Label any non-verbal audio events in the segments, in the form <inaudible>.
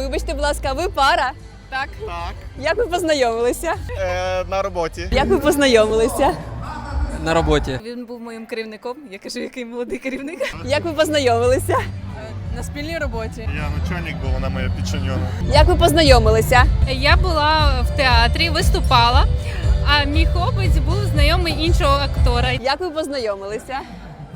Вибачте, будь ласка, ви пара. Так. Так. Як ви познайомилися? Е, на роботі. Як ви познайомилися? На роботі. Він був моїм керівником. Я кажу, який молодий керівник. Як ви познайомилися? На спільній роботі. Я начальник був, вона моя підчинена. Як ви познайомилися? Я була в театрі, виступала, а мій хлопець був знайомий іншого актора. Як ви познайомилися?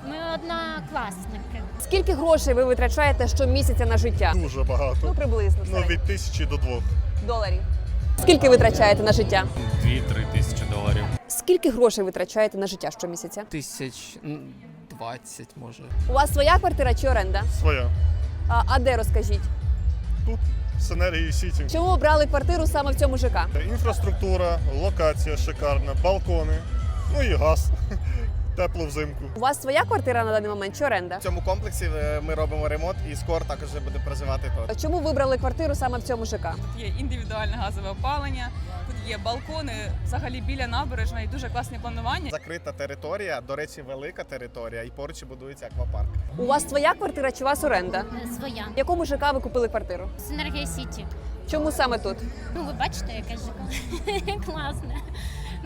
Ми однокласники. Скільки грошей ви витрачаєте щомісяця на життя? Дуже багато. Ну, приблизно Ну, від тисячі до двох. доларів. Скільки витрачаєте на життя? 2-3 тисячі доларів. Скільки грошей витрачаєте на життя щомісяця? Тисяч двадцять, може. У вас своя квартира чи оренда? Своя. А, а де розкажіть? Тут в Сіті. Чому обрали квартиру саме в цьому ЖК? Інфраструктура, локація шикарна, балкони, ну і газ. Тепло взимку. У вас своя квартира на даний момент чи оренда? В цьому комплексі е, ми робимо ремонт і скоро також буде проживати тут. Чому вибрали квартиру саме в цьому ЖК? Тут Є індивідуальне газове опалення, тут є балкони, взагалі біля набережної, дуже класне планування. Закрита територія, до речі, велика територія, і поруч будується аквапарк. У вас своя квартира чи у вас оренда? Е, Своя. В якому ЖК ви купили квартиру? Синергія Сіті. Чому саме тут? Ну, ви бачите, яке ЖК. <laughs> Класне.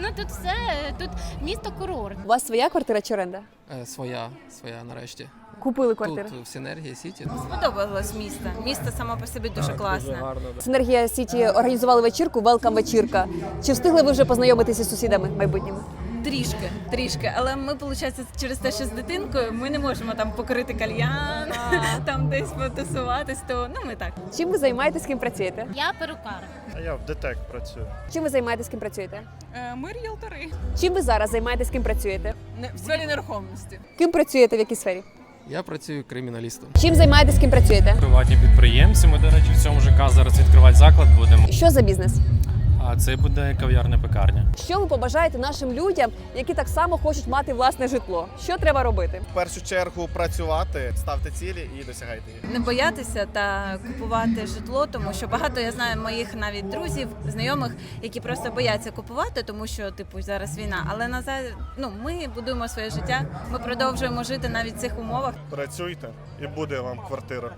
Ну тут все, тут місто курорт. У вас своя квартира чи оренда? Е, своя, своя нарешті. Купили квартиру. Тут в Синергія Сіті. Сподобалось місто. Місто само по собі дуже класне. Синергія Сіті організували вечірку, велкам вечірка. Чи встигли ви вже познайомитися з сусідами майбутніми? Трішки, трішки. Але ми, виходить, через те, що з дитинкою ми не можемо там покрити кальян, <laughs> там десь потусуватись, то ну ми так. Чим ви займаєтесь, з ким працюєте? Я перукар. А я в ДТЕК працюю. Чим ви займаєтесь, з ким працюєте? Е, Ми ріелтори Чим ви зараз займаєтесь, ким працюєте? Не- в сфері нерухомості. Ким працюєте в якій сфері? Я працюю криміналістом. Чим займаєтесь, ким працюєте? Приватні підприємці. Ми, до речі, в цьому ЖК зараз відкривати заклад будемо. Що за бізнес? А це буде кав'ярня пекарня. Що ви побажаєте нашим людям, які так само хочуть мати власне житло? Що треба робити? В першу чергу працювати, ставте цілі і досягайте їх. Не боятися та купувати житло, тому що багато я знаю моїх навіть друзів, знайомих, які просто бояться купувати, тому що типу зараз війна. Але назад ну ми будуємо своє життя. Ми продовжуємо жити навіть в цих умовах. Працюйте і буде вам квартира.